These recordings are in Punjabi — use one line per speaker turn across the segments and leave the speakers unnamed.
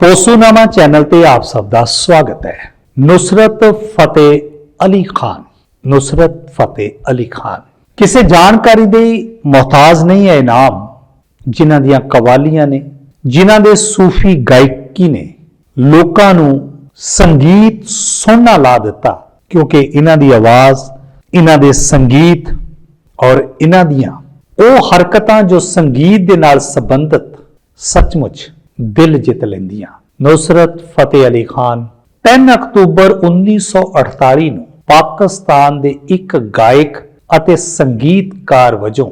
ਪੋਸੂਨਾਮਾ ਚੈਨਲ ਤੇ ਆਪ ਸਭ ਦਾ ਸਵਾਗਤ ਹੈ। ਨੁਸਰਤ ਫਤਿਹ ਅਲੀ ਖਾਨ, ਨੁਸਰਤ ਫਤਿਹ ਅਲੀ ਖਾਨ। ਕਿਸੇ ਜਾਣਕਾਰੀ ਦੇ ਮੁਹਤਾਜ ਨਹੀਂ ਹੈ ਇਹ ਨਾਮ ਜਿਨ੍ਹਾਂ ਦੀਆਂ ਕਵਾਲੀਆਂ ਨੇ, ਜਿਨ੍ਹਾਂ ਦੇ ਸੂਫੀ ਗਾਇਕੀ ਨੇ ਲੋਕਾਂ ਨੂੰ ਸੰਗੀਤ ਸੁਣਨਾ ਲਾ ਦਿੱਤਾ, ਕਿਉਂਕਿ ਇਹਨਾਂ ਦੀ ਆਵਾਜ਼ ਇਹਨਾਂ ਦੇ ਸੰਗੀਤ ਔਰ ਇਹਨਾਂ ਦੀਆਂ ਉਹ ਹਰਕਤਾਂ ਜੋ ਸੰਗੀਤ ਦੇ ਨਾਲ ਸੰਬੰਧਿਤ ਸੱਚਮੁੱਚ ਦਿਲ ਜਿੱਤ ਲੈਂਦੀਆਂ। ਨੁਸਰਤ ਫਤਿਹ ਅਲੀ ਖਾਨ 3 ਅਕਤੂਬਰ 1948 ਨੂੰ ਪਾਕਿਸਤਾਨ ਦੇ ਇੱਕ ਗਾਇਕ ਅਤੇ ਸੰਗੀਤਕਾਰ ਵਜੋਂ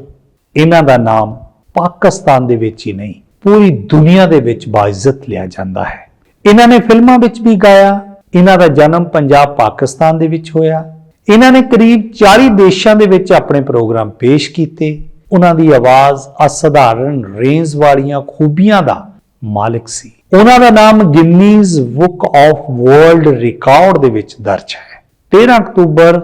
ਇਹਨਾਂ ਦਾ ਨਾਮ ਪਾਕਿਸਤਾਨ ਦੇ ਵਿੱਚ ਹੀ ਨਹੀਂ, ਪੂਰੀ ਦੁਨੀਆ ਦੇ ਵਿੱਚ ਬਾਇਜ਼ਤ ਲਿਆ ਜਾਂਦਾ ਹੈ। ਇਹਨਾਂ ਨੇ ਫਿਲਮਾਂ ਵਿੱਚ ਵੀ ਗਾਇਆ, ਇਹਨਾਂ ਦਾ ਜਨਮ ਪੰਜਾਬ, ਪਾਕਿਸਤਾਨ ਦੇ ਵਿੱਚ ਹੋਇਆ। ਇਹਨਾਂ ਨੇ ਕਰੀਬ 40 ਦੇਸ਼ਾਂ ਦੇ ਵਿੱਚ ਆਪਣੇ ਪ੍ਰੋਗਰਾਮ ਪੇਸ਼ ਕੀਤੇ। ਉਹਨਾਂ ਦੀ ਆਵਾਜ਼ ਅਸਧਾਰਨ ਰੇਂਜ ਵਾਲੀਆਂ ਖੂਬੀਆਂ ਦਾ ਮਾਲਕ ਸੀ। ਉਹਨਾਂ ਦਾ ਨਾਮ Guinness book of world record ਦੇ ਵਿੱਚ ਦਰਜ ਹੈ। 13 ਅਕਤੂਬਰ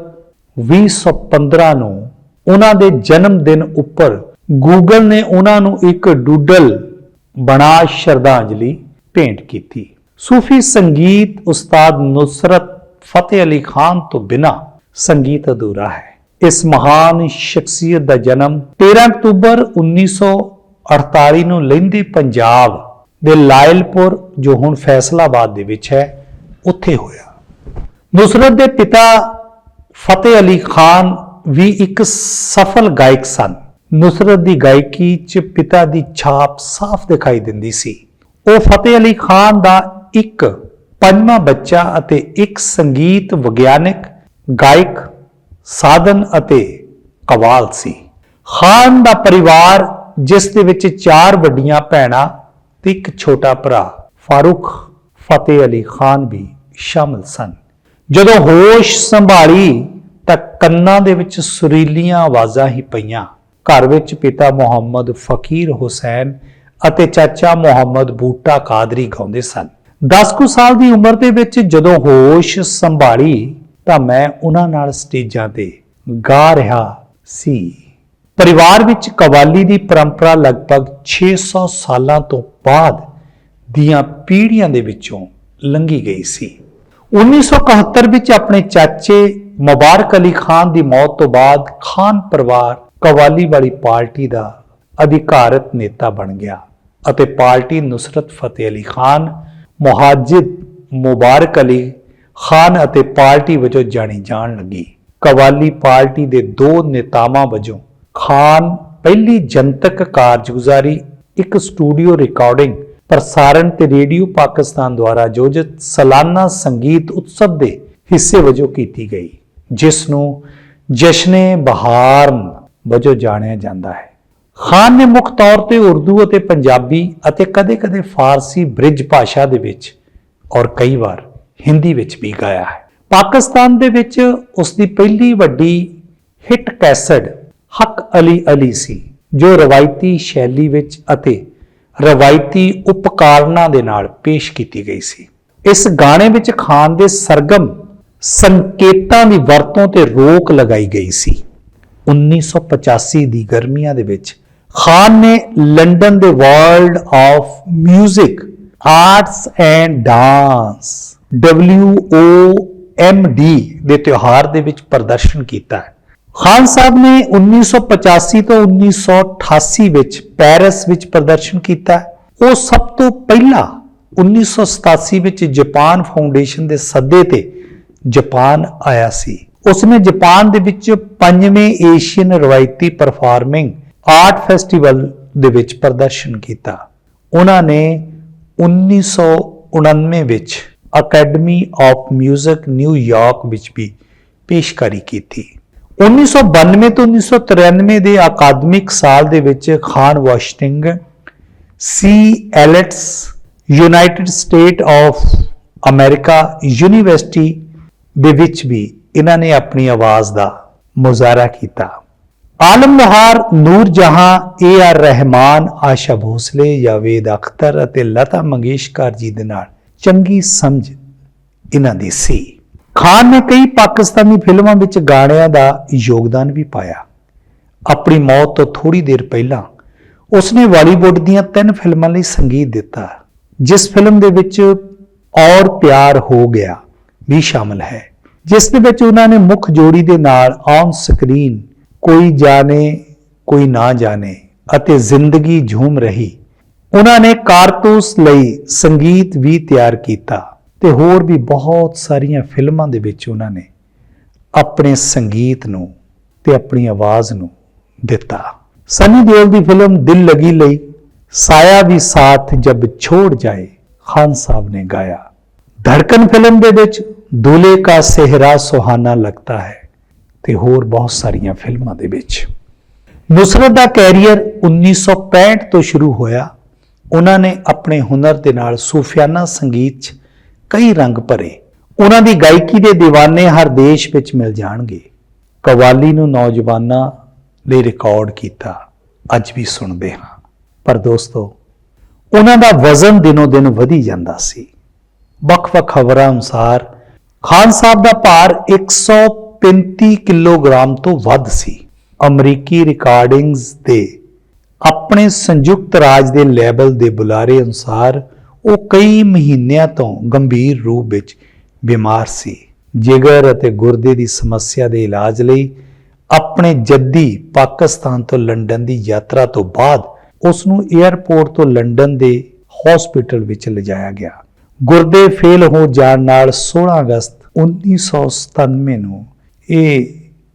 2015 ਨੂੰ ਉਹਨਾਂ ਦੇ ਜਨਮ ਦਿਨ ਉੱਪਰ ਗੂਗਲ ਨੇ ਉਹਨਾਂ ਨੂੰ ਇੱਕ ਡੂਡਲ ਬਣਾ ਸ਼ਰਧਾਂਜਲੀ ਭੇਂਟ ਕੀਤੀ। ਸੂਫੀ ਸੰਗੀਤ ਉਸਤਾਦ ਨੁਸਰਤ ਫਤਿਹ ਅਲੀ ਖਾਨ ਤੋਂ ਬਿਨਾ ਸੰਗੀਤ ਅਧੂਰਾ ਹੈ। ਇਸ ਮਹਾਨ ਸ਼ਖਸੀਅਤ ਦਾ ਜਨਮ 13 ਅਕਤੂਬਰ 1948 ਨੂੰ ਲਹਿੰਦੇ ਪੰਜਾਬ ਦੇ ਲਾਇਲਪੁਰ, ਜੋ ਹੁਣ ਫੈਸਲਾਬਾਦ ਦੇ ਵਿੱਚ ਹੈ, ਉੱਥੇ ਹੋਇਆ। ਨੁਸਰਤ ਦੇ ਪਿਤਾ ਫਤਿਹ ਅਲੀ ਖਾਨ ਵੀ ਇੱਕ ਸਫਲ ਗਾਇਕ ਸਨ। ਨੁਸਰਤ ਦੀ ਗਾਇਕੀ 'ਚ ਪਿਤਾ ਦੀ ਛਾਪ ਸਾਫ਼ ਦਿਖਾਈ ਦਿੰਦੀ ਸੀ। ਉਹ ਫਤਿਹ ਅਲੀ ਖਾਨ ਦਾ ਇੱਕ ਪੰਜਵਾਂ ਬੱਚਾ ਅਤੇ ਇੱਕ ਸੰਗੀਤ ਵਿਗਿਆਨਕ ਗਾਇਕ, ਸਾਧਨ ਅਤੇ ਕਵਾਲ ਸੀ। ਖਾਨ ਦਾ ਪਰਿਵਾਰ, ਜਿਸ ਦੇ ਵਿੱਚ ਚਾਰ ਵੱਡੀਆਂ ਭੈਣਾਂ ਤੇ ਇੱਕ ਛੋਟਾ ਭਰਾ, ਫਾਰੂਕ ਫਤਿਹ ਅਲੀ ਖਾਨ ਵੀ ਸ਼ਾਮਲ ਸਨ। ਜਦੋਂ ਹੋਸ਼ ਸੰਭਾਲੀ ਤਾਂ ਕੰਨਾਂ ਦੇ ਵਿੱਚ ਸੁਰੀਲੀਆਂ ਆਵਾਜ਼ਾਂ ਹੀ ਪਈਆਂ। ਘਰ ਵਿੱਚ ਪਿਤਾ ਮੁਹੰਮਦ ਫਕੀਰ ਹੁਸੈਨ ਅਤੇ ਚਾਚਾ ਮੁਹੰਮਦ ਬੂਟਾ ਕਾਦਰੀ ਗਾਉਂਦੇ ਸਨ। 10 ਕੁ ਸਾਲ ਦੀ ਉਮਰ ਦੇ ਵਿੱਚ ਜਦੋਂ ਹੋਸ਼ ਸੰਭਾਲੀ ਤਾਂ ਮੈਂ ਉਹਨਾਂ ਨਾਲ ਸਟੇਜਾਂ ਤੇ ਗਾ ਰਿਹਾ ਸੀ। ਪਰਿਵਾਰ ਵਿੱਚ ਕਵਾਲੀ ਦੀ ਪਰੰਪਰਾ ਲਗਭਗ 600 ਸਾਲਾਂ ਤੋਂ ਬਾਅਦ ਦੀਆਂ ਪੀੜ੍ਹੀਆਂ ਦੇ ਵਿੱਚੋਂ ਲੰਘੀ ਗਈ ਸੀ। 1971 ਵਿੱਚ ਆਪਣੇ ਚਾਚੇ ਮੁਬਾਰਕ ਅਲੀ ਖਾਨ ਦੀ ਮੌਤ ਤੋਂ ਬਾਅਦ ਖਾਨ ਪਰਿਵਾਰ ਕਵਾਲੀ ਵਾਲੀ ਪਾਰਟੀ ਦਾ ਅਧਿਕਾਰਤ ਨੇਤਾ ਬਣ ਗਿਆ ਅਤੇ ਪਾਰਟੀ ਨੁਸਰਤ ਫਤਿਹ ਅਲੀ ਖਾਨ, ਮੁਹਾਜਿਦ ਮੁਬਾਰਕ ਅਲੀ ਖਾਨ ਅਤੇ ਪਾਰਟੀ ਵਜੋਂ ਜਾਣੀ ਜਾਣ ਲੱਗੀ। ਕਵਾਲੀ ਪਾਰਟੀ ਦੇ ਦੋ ਨੇਤਾਵਾਂ ਵਜੋਂ ਖਾਨ ਪਹਿਲੀ ਜਨਤਕ ਕਾਰਜਗੁਜ਼ਾਰੀ, ਇੱਕ ਸਟੂਡੀਓ ਰਿਕਾਰਡਿੰਗ ਪ੍ਰਸਾਰਣ ਤੇ ਰੇਡੀਓ ਪਾਕਿਸਤਾਨ ਦੁਆਰਾ ਆਯੋਜਿਤ ਸਾਲਾਨਾ ਸੰਗੀਤ ਉਤਸਵ ਦੇ ਹਿੱਸੇ ਵਜੋਂ ਕੀਤੀ ਗਈ, ਜਿਸ ਨੂੰ ਜਸ਼ਨੇ ਬਹਾਰ ਵਜੋਂ ਜਾਣਿਆ ਜਾਂਦਾ ਹੈ। ਖਾਨ ਨੇ ਮੁੱਖ ਤੌਰ ਤੇ ਉਰਦੂ ਅਤੇ ਪੰਜਾਬੀ ਅਤੇ ਕਦੇ-ਕਦੇ ਫਾਰਸੀ ਬ੍ਰਿਜ ਭਾਸ਼ਾ ਦੇ ਵਿੱਚ ਔਰ ਕਈ ਵਾਰ ਹਿੰਦੀ ਵਿੱਚ ਵੀ ਗਾਇਆ ਹੈ। ਪਾਕਿਸਤਾਨ ਦੇ ਵਿੱਚ ਉਸ ਦੀ ਪਹਿਲੀ ਵੱਡੀ ਹਿੱਟ ਕੈਸਟ ਹਕ ਅਲੀ ਅਲੀ ਸੀ, ਜੋ ਰਵਾਇਤੀ ਸ਼ੈਲੀ ਵਿੱਚ ਅਤੇ ਰਵਾਇਤੀ ਉਪਕਾਰਨਾਂ ਦੇ ਨਾਲ ਪੇਸ਼ ਕੀਤੀ ਗਈ ਸੀ। ਇਸ ਗਾਣੇ ਵਿੱਚ ਖਾਨ ਦੇ ਸਰਗਮ ਸੰਕੇਤਾਂ ਦੀ ਵਰਤੋਂ ਤੇ ਰੋਕ ਲਗਾਈ ਗਈ ਸੀ। 1985 ਦੀ ਗਰਮੀਆਂ ਦੇ ਵਿੱਚ ਖਾਨ ਨੇ ਲੰਡਨ ਦੇ world of 뮤직 arts and dance WOMD ਦੇ ਤਿਉਹਾਰ ਦੇ ਵਿੱਚ ਪ੍ਰਦਰਸ਼ਨ ਕੀਤਾ ਹੈ। ਖਾਨ ਸਾਹਿਬ ਨੇ 1985 ਤੋਂ 1988 ਵਿੱਚ ਪੈਰਿਸ ਵਿੱਚ ਪ੍ਰਦਰਸ਼ਨ ਕੀਤਾ। ਉਹ ਸਭ ਤੋਂ ਪਹਿਲਾਂ 1987 ਵਿੱਚ ਜਾਪਾਨ ਫਾਊਂਡੇਸ਼ਨ ਦੇ ਸੱਦੇ ਤੇ ਜਾਪਾਨ ਆਇਆ ਸੀ। ਉਸਨੇ ਜਾਪਾਨ ਦੇ ਵਿੱਚ ਪੰਜਵੇਂ ਏਸ਼ੀਅਨ ਰਵਾਇਤੀ ਪਰਫਾਰਮਿੰਗ ਆਰਟ ਫੈਸਟੀਵਲ ਦੇ ਵਿੱਚ ਪ੍ਰਦਰਸ਼ਨ ਕੀਤਾ। ਉਹਨਾਂ ਨੇ 1999 ਵਿੱਚ ਅਕੈਡਮੀ ਆਫ 뮤직 ਨਿਊਯਾਰਕ ਵਿੱਚ ਵੀ ਪੇਸ਼ਕਾਰੀ ਕੀਤੀ। 1992 ਤੋਂ 1993 ਦੇ ਅਕਾਦਮਿਕ ਸਾਲ ਦੇ ਵਿੱਚ ਖਾਨ ਵਾਸ਼ਿੰਗਟਨ ਸੀ IELTS, United State of America university ਦੇ ਵਿੱਚ ਵੀ ਇਹਨਾਂ ਨੇ ਆਪਣੀ ਆਵਾਜ਼ ਦਾ ਮੁਜ਼ਾਹਰਾ ਕੀਤਾ। ਆਲਮ ਨਹਾਰ, ਨੂਰ ਜਹਾਂ, ਏ ਆਰ ਰਹਿਮਾਨ, ਆਸ਼ਾ ਭੋਸਲੇ ਜਾਵੇਦ ਅਖਤਰ ਅਤੇ ਲਤਾ ਮੰਗੇਸ਼ਕਰ ਜੀ ਦੇ ਨਾਲ ਚੰਗੀ ਸਮਝ ਇਹਨਾਂ ਦੀ ਸੀ। ਖਾਨ ਨੇ ਕਈ ਪਾਕਿਸਤਾਨੀ ਫਿਲਮਾਂ ਵਿੱਚ ਗਾਣਿਆਂ ਦਾ ਯੋਗਦਾਨ ਵੀ ਪਾਇਆ। ਆਪਣੀ ਮੌਤ ਤੋਂ ਥੋੜੀ ਦੇਰ ਪਹਿਲਾਂ ਉਸਨੇ ਬਾਲੀਵੁੱਡ ਦੀਆਂ ਤਿੰਨ ਫਿਲਮਾਂ ਲਈ ਸੰਗੀਤ ਦਿੱਤਾ, ਜਿਸ ਫਿਲਮ ਦੇ ਵਿੱਚ ਔਰ ਪਿਆਰ ਹੋ ਗਿਆ ਵੀ ਸ਼ਾਮਲ ਹੈ, ਜਿਸ ਦੇ ਵਿੱਚ ਉਹਨਾਂ ਨੇ ਮੁੱਖ ਜੋੜੀ ਦੇ ਨਾਲ ਔਨ ਸਕਰੀਨ ਕੋਈ ਜਾਣੇ, ਕੋਈ ਨਾ ਜਾਣੇ ਅਤੇ ਜ਼ਿੰਦਗੀ ਝੂਮ ਰਹੀ। ਉਹਨਾਂ ਨੇ ਕਾਰਤੂਸ ਲਈ ਸੰਗੀਤ ਵੀ ਤਿਆਰ ਕੀਤਾ। ਤੇ ਹੋਰ ਵੀ ਬਹੁਤ ਸਾਰੀਆਂ ਫਿਲਮਾਂ ਦੇ ਵਿੱਚ ਉਹਨਾਂ ਨੇ ਆਪਣੇ ਸੰਗੀਤ ਨੂੰ ਤੇ ਆਪਣੀ ਆਵਾਜ਼ ਨੂੰ ਦਿੱਤਾ। ਸਨੀ ਦਿਓਲ ਦੀ ਫਿਲਮ ਦਿਲ ਲਗੀ ਲਈ ਸਾਇਆ ਵੀ ਸਾਥ ਜਬ ਛੋੜ ਜਾਏ, ਖਾਨ ਸਾਹਿਬ ਨੇ ਗਾਇਆ। ਧੜਕਨ ਫਿਲਮ ਦੇ ਵਿੱਚ ਦੂਲੇ ਕਾ ਸਹਿਰਾ ਸੁਹਾਨਾ ਲੱਗਦਾ ਹੈ ਤੇ ਹੋਰ ਬਹੁਤ ਸਾਰੀਆਂ ਫਿਲਮਾਂ ਦੇ ਵਿੱਚ। ਨੁਸਰਤ ਦਾ ਕੈਰੀਅਰ 1965 ਤੋਂ ਸ਼ੁਰੂ ਹੋਇਆ। ਉਹਨਾਂ ਨੇ ਆਪਣੇ ਹੁਨਰ ਦੇ ਨਾਲ ਸੂਫੀਆਨਾ ਸੰਗੀਤ 'ਚ ਕਈ ਰੰਗ ਭਰੇ। ਉਹਨਾਂ ਦੀ ਗਾਇਕੀ ਦੇ دیਵਾਨੇ ਹਰ ਦੇਸ਼ ਵਿੱਚ ਮਿਲ ਜਾਣਗੇ। ਕਵਾਲੀ ਨੂੰ ਨੌਜਵਾਨਾਂ ਲਈ ਰਿਕਾਰਡ ਕੀਤਾ। ਅੱਜ ਵੀ ਸੁਣਦੇ ਹਾਂ। ਪਰ ਦੋਸਤੋ, ਉਹਨਾਂ ਦਾ ਵਜ਼ਨ ਦਿਨੋ ਦਿਨ ਵਧੀ ਜਾਂਦਾ ਸੀ। ਵੱਖ-ਵੱਖ ਖਬਰਾਂ ਅਨੁਸਾਰ ਖਾਨ ਸਾਹਿਬ ਦਾ ਭਾਰ 135 ਕਿਲੋਗ੍ਰਾਮ ਤੋਂ ਵੱਧ ਸੀ। ਅਮਰੀਕੀ ਰਿਕਾਰਡਿੰਗਸ ਦੇ ਆਪਣੇ ਸੰਯੁਕਤ ਰਾਜ ਦੇ ਲੈਬਲ ਦੇ ਬੁਲਾਰੇ ਅਨੁਸਾਰ ਉਹ ਕਈ ਮਹੀਨਿਆਂ ਤੋਂ ਗੰਭੀਰ ਰੂਪ ਵਿੱਚ ਬਿਮਾਰ ਸੀ। ਜਿਗਰ ਅਤੇ ਗੁਰਦੇ ਦੀ ਸਮੱਸਿਆ ਦੇ ਇਲਾਜ ਲਈ ਆਪਣੇ ਜੱਦੀ ਪਾਕਿਸਤਾਨ ਤੋਂ ਲੰਡਨ ਦੀ ਯਾਤਰਾ ਤੋਂ ਬਾਅਦ ਉਸ ਨੂੰ 에ਅਰਪੋਰਟ ਤੋਂ ਲੰਡਨ ਦੇ ਹਸਪੀਟਲ ਵਿੱਚ ਲਿਜਾਇਆ ਗਿਆ। ਗੁਰਦੇ ਫੇਲ ਹੋ ਜਾਣ ਨਾਲ 16 ਅਗਸਤ 1997 ਨੂੰ ਇਹ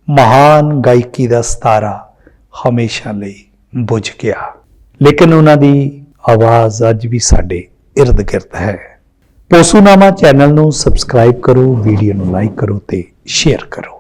ਮਹਾਨ ਗਾਇਕੀ ਦਾ ਸਤਾਰਾ ਹਮੇਸ਼ਾ ਲਈ ਬੁਝ ਗਿਆ। ਲੇਕਿਨ ਉਹਨਾਂ ਦੀ ਆਵਾਜ਼ ਅੱਜ ਵੀ ਸਾਡੇ ਇਰਦ ਗਿਰਦ ਹੈ। ਪੋਸੂਨਾਮਾ ਚੈਨਲ ਨੂੰ ਸਬਸਕ੍ਰਾਈਬ ਕਰੋ, ਵੀਡੀਓ ਨੂੰ ਲਾਈਕ ਕਰੋ ਤੇ ਸ਼ੇਅਰ ਕਰੋ।